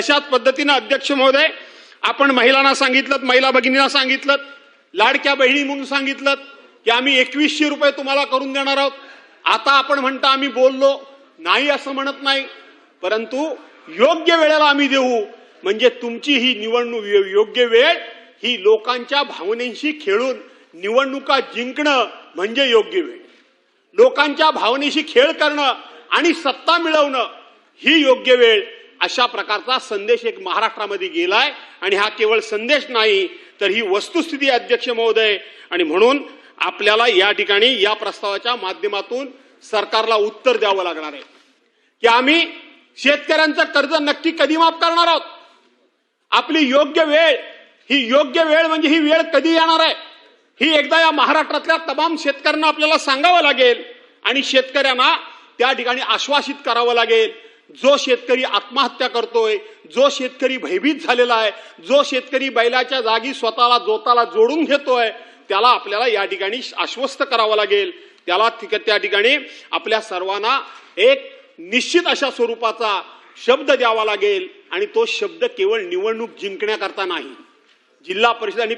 अशाच पद्धतीनं अध्यक्ष महोदय आपण महिलांना सांगितलं महिला भगिनींना सांगितलं लाडक्या बहिणी म्हणून सांगितलं की आम्ही एकवीसशे रुपये तुम्हाला करून देणार आहोत. आता आपण म्हणता आम्ही बोललो नाही असं म्हणत नाही. परंतु योग्य वेळेला आम्ही देऊ. म्हणजे तुमची ही निवडणूक योग्य वेळ ही लोकांच्या भावनेशी खेळून निवडणुका जिंकणं म्हणजे योग्य वेळ. लोकांच्या भावनेशी खेळ करणं आणि सत्ता मिळवणं ही योग्य वेळ. अशा प्रकारचा संदेश एक महाराष्ट्रामध्ये गेलाय आणि हा केवळ संदेश नाही तर ही वस्तुस्थिती अध्यक्ष महोदय. आणि म्हणून आपल्याला या ठिकाणी या प्रस्तावाच्या माध्यमातून सरकारला उत्तर द्यावं लागणार आहे. की आम्ही शेतकऱ्यांचं कर्ज नक्की कधी माफ करणार आहोत? आपली योग्य वेळ ही योग्य वेळ म्हणजे ही वेळ कधी येणार आहे? ही एकदा या महाराष्ट्रातल्या तमाम शेतकऱ्यांना आपल्याला सांगावं लागेल आणि शेतकऱ्यांना त्या ठिकाणी आश्वासित करावं लागेल. जो शेतकरी आत्महत्या करतोय जो शेतकरी भयभीत झालेला आहे जो शेतकरी बैलाच्या जागी स्वतःला जोताला जोडून घेतोय त्याला आपल्याला या ठिकाणी आश्वस्त करावं लागेल. त्याला त्या ठिकाणी आपल्या सर्वांना एक निश्चित अशा स्वरूपाचा शब्द द्यावा लागेल आणि तो शब्द केवळ निवडणूक जिंकण्याकरता नाही. जिल्हा परिषद आणि